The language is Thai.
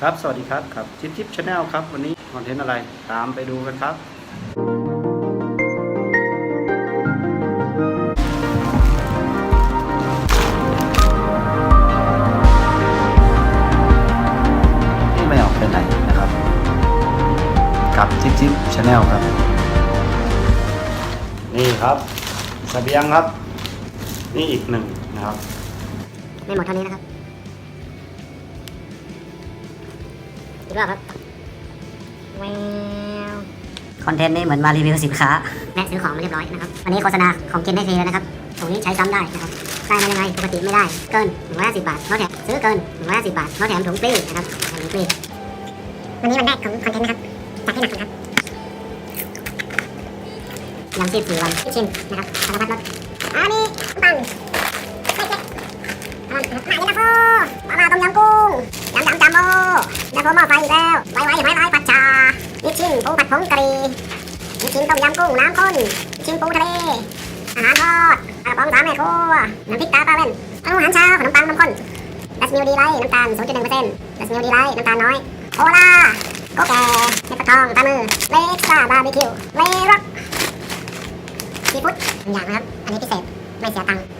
ครับ สวัสดีครับครับทิปทิปชาแนลครับ วันนี้คอนเทนต์อะไรตามไปดูกันครับ ที่ไม่ออกไปไหนนะครับกับทิปทิปชาแนลครับ นี่ครับสเสบียงครับ นี่อีกหนึ่งนะครับไม่หมดเท่านี้นะครับ อีกรอบครับแววคอนเทนต์นี้เหมือนมารีวิวสินค้าและซื้อของมาเรียบร้อยนะครับ วันนี้โฆษณาของกินได้ฟรีแล้วนะครับตรงนี้ใช้ซ้ำได้นะครับได้มายังไงปกติไม่ได้ เกิน150บาทลดแถมซื้อเกิน150บาทลดแถมถุงฟรีนะครับแถมถุงฟรีวันนี้วันแรกของคอนเทนต์นะครับจัดให้หนักนะครับยำซีสี่วันชิมนะครับสารพัดรสอันนี้ปังไม่เจ็บมาเลยนะโฟมาม่าต้มยำกุ้งยำยำจัมโบ้ แล้วโฟหม้อไฟอีกแล้วไวไวไวไวผัดชานิชชินปูผัดผงกะหรี่นิชชินต้มยำกุ้งน้ำข้นนิชชินปูทะเลอาหารทอดกระป๋องสามแม่ครัวน้ำพริกตาปลาแว่นอาหารเช้าขนมปังน้ำข้นดัชมิลดีไลท์น้ำตาล0.1%ดัชมิลดีไลท์น้ำตาลน้อยโอลาโกแก่เห็ดฟักทองตามือเลสซ่าบาร์บีคิวเลร็อกซีฟู้ดอย่างนะครับ อันนี้พิเศษ ไม่เสียตังค์